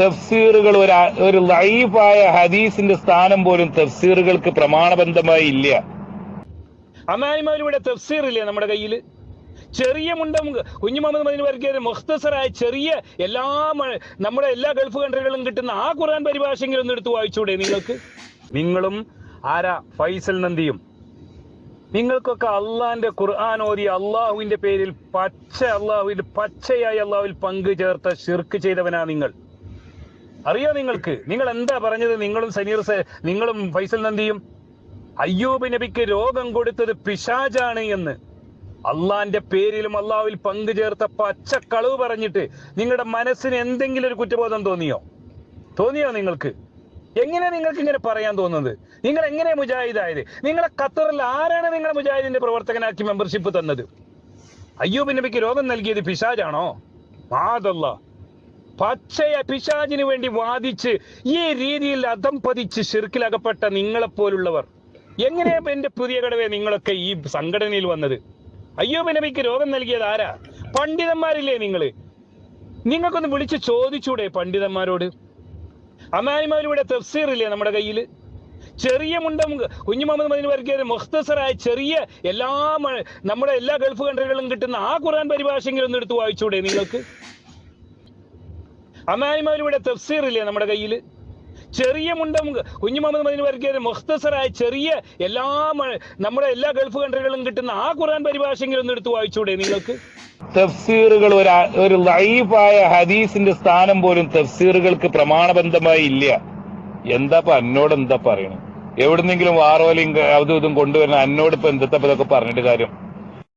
തഫ്സീറുകൾ ഒരു ഒരു ലൈഫായ ഹദീസിന്റെ സ്ഥാനം പോലും തഫ്സീറുകൾക്ക് പ്രമാണബന്ധമായി ഇല്ല. അമാനിമാരുടെ തഫ്സീർ ഇല്ലേ നമ്മുടെ കയ്യിൽ ചെറിയ മുണ്ടം കുഞ്ഞു മുഹമ്മദ് മദിന് വർഗീയ മുഖ്തസറായ ചെറിയ എല്ലാ നമ്മുടെ എല്ലാ ഗൾഫ് കൺട്രികളിലും കിട്ടുന്ന ആ ഖുർആൻ പരിഭാഷയെങ്കിലും ഒന്ന് എടുത്ത് വായിച്ചൂടെ നിങ്ങൾക്ക്? നിങ്ങളും ആരാ? ഫൈസൽ നന്ദിയും. നിങ്ങൾക്കൊക്കെ അള്ളാന്റെ ഖുർആൻ ഓതി അള്ളാഹുവിന്റെ പേരിൽ പച്ച അള്ളാഹുവിൽ പച്ചയായി അള്ളാഹുവിൽ പങ്കു ചേർത്ത ഷിർക്ക് ചെയ്തവനാ നിങ്ങൾ. അറിയോ നിങ്ങൾക്ക്? നിങ്ങൾ എന്താ പറഞ്ഞത്? നിങ്ങളും സനീർ നിങ്ങളും ഫൈസൽ നന്ദിയും? അയ്യൂബ് നബിക്ക് രോഗം കൊടുത്തത് പിശാജാണ് എന്ന്. അള്ളാന്റെ പേരിലും അള്ളാവിൽ പങ്കു ചേർത്ത പച്ച കളവ് പറഞ്ഞിട്ട് നിങ്ങളുടെ മനസ്സിന് എന്തെങ്കിലും ഒരു കുറ്റബോധം തോന്നിയോ? തോന്നിയോ നിങ്ങൾക്ക്? എങ്ങനെ നിങ്ങൾക്ക് ഇങ്ങനെ പറയാൻ തോന്നുന്നത്? നിങ്ങൾ എങ്ങനെ മുജാഹിദായത്? നിങ്ങളെ ഖത്തറിൽ ആരാണ് നിങ്ങളെ മുജാഹിദിന്റെ പ്രവർത്തകനാക്കി മെമ്പർഷിപ്പ് തന്നത്? അയ്യൂബ് നബിക്ക് രോഗം നൽകിയത് പിശാജാണോ മാതല്ല പച്ചയ പിശാചിന് വേണ്ടി വാദിച്ച് ഈ രീതിയിൽ അധം പതിച്ച് ഷിർക്കിലകപ്പെട്ട നിങ്ങളെപ്പോലുള്ളവർ. എങ്ങനെയാ എന്റെ പുതിയ കടവേ നിങ്ങളൊക്കെ ഈ സംഘടനയിൽ വന്നത്? അയ്യോ നബിക്ക് രോഗം നൽകിയത് ആരാ? പണ്ഡിതന്മാരില്ലേ നിങ്ങൾ? നിങ്ങൾക്കൊന്ന് വിളിച്ച് ചോദിച്ചൂടെ പണ്ഡിതന്മാരോട്? അമാനിമാരുടെ തഫ്സീർ ഇല്ലേ നമ്മുടെ കയ്യിൽ ചെറിയ മുണ്ടം കുഞ്ഞു മുഹമ്മദ് മദീൻ വർഗീയ മുഖ്തസറായ ചെറിയ എല്ലാ നമ്മുടെ എല്ലാ ഗൾഫ് കൺട്രികളിലും കിട്ടുന്ന ആ ഖുർആൻ പരിഭാഷയെങ്കിലും ഒന്ന് എടുത്ത് വായിച്ചൂടെ നിങ്ങൾക്ക്? അമാനിമാരുടെ തഫ്സീർ ഇല്ലേ നമ്മുടെ കയ്യിൽ ചെറിയ മുണ്ടം കുഞ്ഞു മുഹമ്മദ് മദീൻ വരയ്ക്കാൻ മുഖ്തസറായ ചെറിയ എല്ലാ നമ്മുടെ എല്ലാ ഗൾഫ് കൺട്രികളിലും കിട്ടുന്ന ആ ഖുർആൻ പരിഭാഷയെങ്കിലും ഒന്ന് എടുത്ത് വായിച്ചൂടെ നിങ്ങൾക്ക്? തഫ്സീറുകൾ ഒരു ഒരു ലൈഫായ ഹദീസിന്റെ സ്ഥാനം പോലും തഫ്സീറുകൾക്ക് പ്രമാണബന്ധമായി ഇല്ല. എന്താപ്പ എന്നോട് എന്താ പറയണേ? എവിടുന്നെങ്കിലും വാറോലിയും അതും ഇതും കൊണ്ടുവരുന്ന എന്നോട് ഇപ്പൊ എന്താ ഇതൊക്കെ പറഞ്ഞിട്ട് കാര്യം?